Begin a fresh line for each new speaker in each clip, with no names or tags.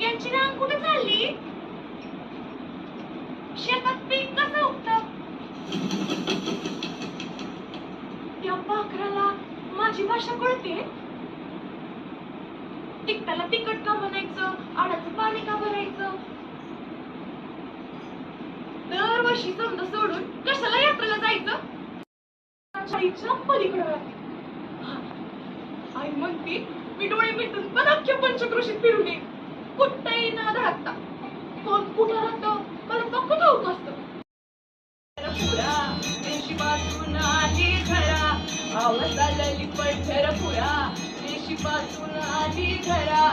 यांची रांग कुठे चालली? शेतात पीक कसं उगतं? त्या पाखराला माझी भाषा कळते? तिकटाला तिकट का बनायचं आडाचं पाणी का भरायचं? दरवर्षी समज सोडून कशाला यात्रेला जायचं? शाळेच्या पलीकडे हा. आई म्हणते मी डोळे मिटून पण अख्ख्या पंचक्रोशीत फिरून येईल कुठंही न राहता कोण कुठं राहतं मला फक्त ठाऊक असतं पुरा देशीपासून आली घरा. आवाज आलेली पंढरपुरा देशीपासून आली घरा.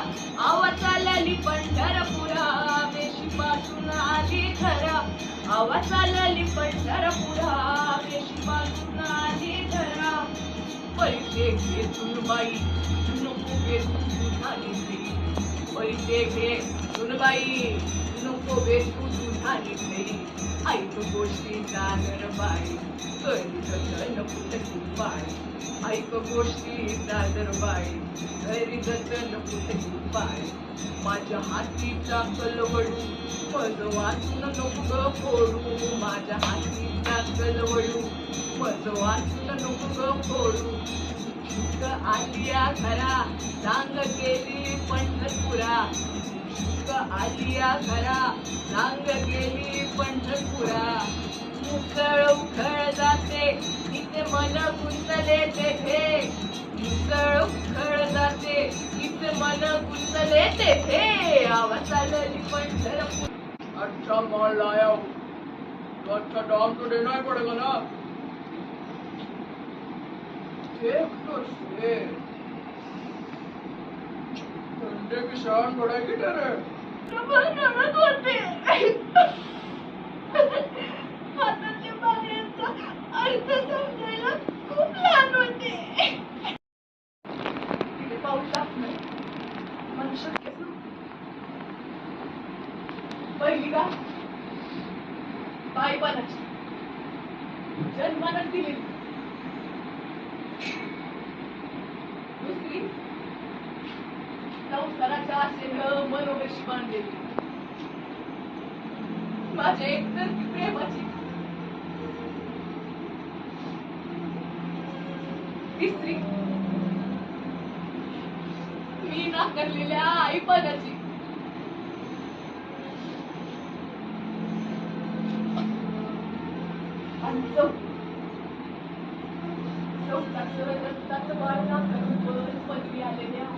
आवाज आलेली पंढरपुरा देशीपासून आली घरा. आवाज आलेली पंढरपुरा देशीपासून आली घरा. पैसे घेतून बाई नको बेतू झाली पैसे घे. सुनबाई नको बेतू झाली ऐक गोष्टी दादर बाई घरी जतन कुठे बाई ऐक गोष्टी दादर बाई घरी जतन कुठे बाई माझ्या हातीचा कलवडू मज वाचून नको फोडू माझ्या हातीचा कलवडू मज वाचून नको फोडू शुक आलिया घरा सांग गेली पंढरपुरा. शुक आलिया घरा सांग गेली पंढरपुरा. मुसळ उखळ जाते तिथे मन गुंतले तेथे. मुसळ उखळ जाते तिथे मन गुंतले तेथे. आवाज आलेली पंढरपूर.
अच्छा माल लाया तो अच्छा दाम तो देना ही पड़ेगा ना.
शक्यच नव्हतं. पहिली का बाईपणाची जन्मानं दिलेली. संसाराच्या आशेनं माझ्या एकतर प्रेमाची तिसरी मी नाकारलेल्या आईपणाची आणि रक्ताचं बाळ नाकारून पदवी आलेल्या